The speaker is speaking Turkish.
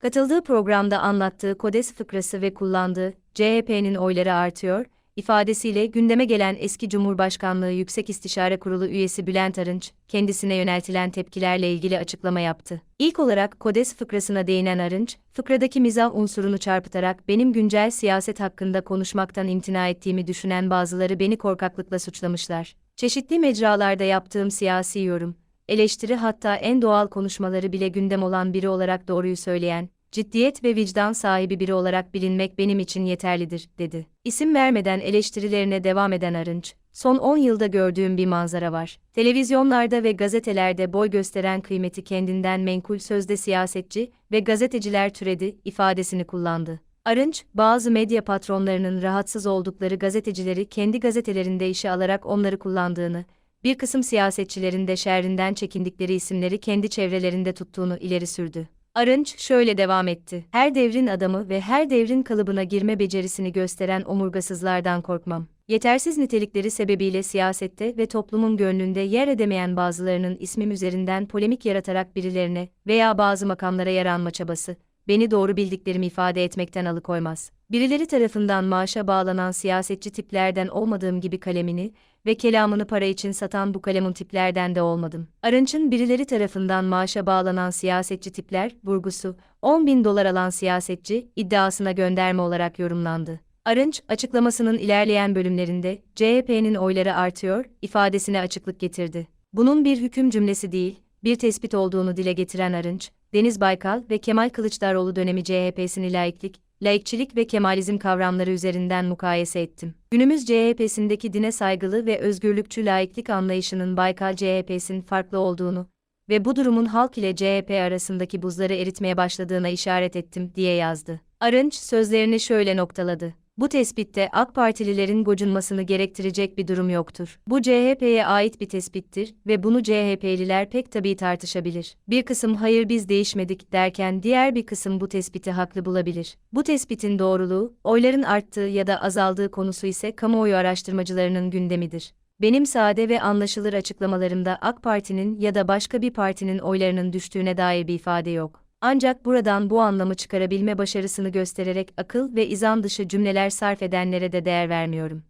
Katıldığı programda anlattığı KODES fıkrası ve kullandığı CHP'nin oyları artıyor ifadesiyle gündeme gelen eski Cumhurbaşkanlığı Yüksek İstişare Kurulu üyesi Bülent Arınç, kendisine yöneltilen tepkilerle ilgili açıklama yaptı. İlk olarak KODES fıkrasına değinen Arınç, fıkradaki mizah unsurunu çarpıtarak benim güncel siyaset hakkında konuşmaktan imtina ettiğimi düşünen bazıları beni korkaklıkla suçlamışlar. Çeşitli mecralarda yaptığım siyasi yorum, eleştiri hatta en doğal konuşmaları bile gündem olan biri olarak doğruyu söyleyen, ciddiyet ve vicdan sahibi biri olarak bilinmek benim için yeterlidir, dedi. İsim vermeden eleştirilerine devam eden Arınç, son 10 yılda gördüğüm bir manzara var. Televizyonlarda ve gazetelerde boy gösteren kıymeti kendinden menkul sözde siyasetçi ve gazeteciler türedi ifadesini kullandı. Arınç, bazı medya patronlarının rahatsız oldukları gazetecileri kendi gazetelerinde işe alarak onları kullandığını, bir kısım siyasetçilerin de şerrinden çekindikleri isimleri kendi çevrelerinde tuttuğunu ileri sürdü. Arınç şöyle devam etti. Her devrin adamı ve her devrin kalıbına girme becerisini gösteren omurgasızlardan korkmam. Yetersiz nitelikleri sebebiyle siyasette ve toplumun gönlünde yer edemeyen bazılarının ismim üzerinden polemik yaratarak birilerine veya bazı makamlara yaranma çabası, beni doğru bildiklerimi ifade etmekten alıkoymaz. Birileri tarafından maaşa bağlanan siyasetçi tiplerden olmadığım gibi kalemini ve kelamını para için satan bu kalemun tiplerden de olmadım. Arınç'ın birileri tarafından maaşa bağlanan siyasetçi tipler, vurgusu, 10 bin dolar alan siyasetçi, iddiasına gönderme olarak yorumlandı. Arınç, açıklamasının ilerleyen bölümlerinde, CHP'nin oyları artıyor, ifadesine açıklık getirdi. Bunun bir hüküm cümlesi değil, bir tespit olduğunu dile getiren Arınç, Deniz Baykal ve Kemal Kılıçdaroğlu dönemi CHP'sini laiklik, laikçilik ve kemalizm kavramları üzerinden mukayese ettim. Günümüz CHP'sindeki dine saygılı ve özgürlükçü laiklik anlayışının Baykal CHP'sin farklı olduğunu ve bu durumun halk ile CHP arasındaki buzları eritmeye başladığına işaret ettim diye yazdı. Arınç sözlerini şöyle noktaladı. Bu tespitte AK Partililerin gocunmasını gerektirecek bir durum yoktur. Bu CHP'ye ait bir tespittir ve bunu CHP'liler pek tabii tartışabilir. Bir kısım hayır biz değişmedik derken diğer bir kısım bu tespiti haklı bulabilir. Bu tespitin doğruluğu, oyların arttığı ya da azaldığı konusu ise kamuoyu araştırmacılarının gündemidir. Benim sade ve anlaşılır açıklamalarımda AK Parti'nin ya da başka bir partinin oylarının düştüğüne dair bir ifade yok. Ancak buradan bu anlamı çıkarabilme başarısını göstererek akıl ve izan dışı cümleler sarf edenlere de değer vermiyorum.